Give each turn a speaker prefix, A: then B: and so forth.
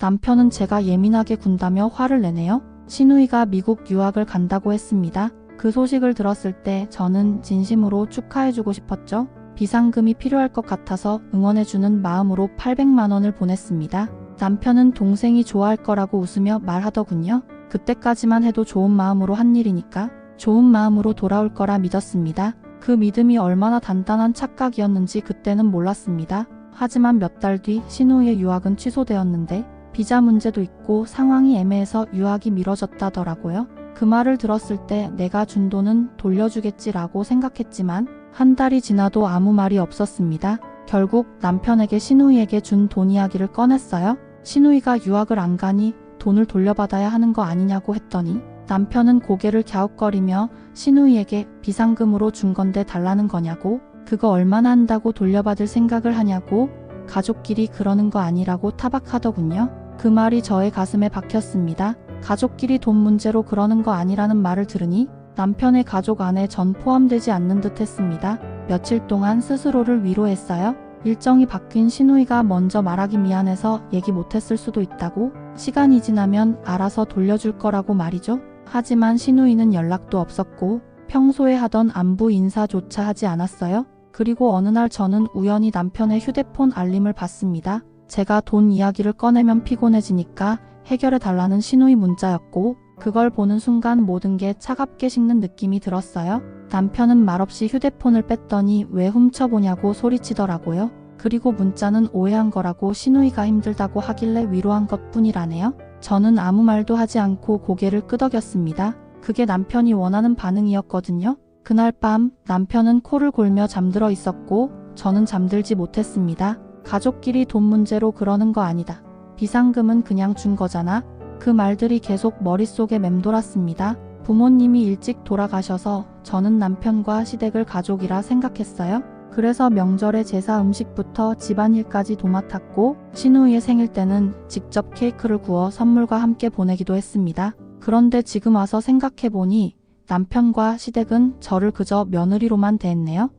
A: 남편은 제가 예민하게 군다며 화를 내네요. 신우이가 미국 유학을 간다고 했습니다. 그 소식을 들었을 때 저는 진심으로 축하해주고 싶었죠. 비상금이 필요할 것 같아서 응원해주는 마음으로 800만 원을 보냈습니다. 남편은 동생이 좋아할 거라고 웃으며 말하더군요. 그때까지만 해도 좋은 마음으로 한 일이니까 좋은 마음으로 돌아올 거라 믿었습니다. 그 믿음이 얼마나 단단한 착각이었는지 그때는 몰랐습니다. 하지만 몇 달 뒤 신우의 유학은 취소되었는데 비자 문제도 있고 상황이 애매해서 유학이 미뤄졌다더라고요. 그 말을 들었을 때 내가 준 돈은 돌려주겠지라고 생각했지만 한 달이 지나도 아무 말이 없었습니다. 결국 남편에게 신우이에게 준 돈 이야기를 꺼냈어요. 신우이가 유학을 안 가니 돈을 돌려받아야 하는 거 아니냐고 했더니 남편은 고개를 갸웃거리며 신우이에게 비상금으로 준 건데 달라는 거냐고 그거 얼마나 한다고 돌려받을 생각을 하냐고 가족끼리 그러는 거 아니라고 타박하더군요. 그 말이 저의 가슴에 박혔습니다. 가족끼리 돈 문제로 그러는 거 아니라는 말을 들으니 남편의 가족 안에 전 포함되지 않는 듯 했습니다. 며칠 동안 스스로를 위로했어요. 일정이 바뀐 신우이가 먼저 말하기 미안해서 얘기 못했을 수도 있다고 시간이 지나면 알아서 돌려줄 거라고 말이죠. 하지만 신우이는 연락도 없었고 평소에 하던 안부 인사조차 하지 않았어요. 그리고 어느 날 저는 우연히 남편의 휴대폰 알림을 받습니다. 제가 돈 이야기를 꺼내면 피곤해지니까 해결해 달라는 신우이 문자였고 그걸 보는 순간 모든 게 차갑게 식는 느낌이 들었어요. 남편은 말없이 휴대폰을 뺐더니 왜 훔쳐보냐고 소리치더라고요. 그리고 문자는 오해한 거라고 신우이가 힘들다고 하길래 위로한 것 뿐이라네요. 저는 아무 말도 하지 않고 고개를 끄덕였습니다. 그게 남편이 원하는 반응이었거든요. 그날 밤 남편은 코를 골며 잠들어 있었고 저는 잠들지 못했습니다. 가족끼리 돈 문제로 그러는 거 아니다. 비상금은 그냥 준 거잖아. 그 말들이 계속 머릿속에 맴돌았습니다. 부모님이 일찍 돌아가셔서 저는 남편과 시댁을 가족이라 생각했어요. 그래서 명절에 제사 음식부터 집안일까지 도맡았고 신우이의 생일 때는 직접 케이크를 구워 선물과 함께 보내기도 했습니다. 그런데 지금 와서 생각해보니 남편과 시댁은 저를 그저 며느리로만 대했네요.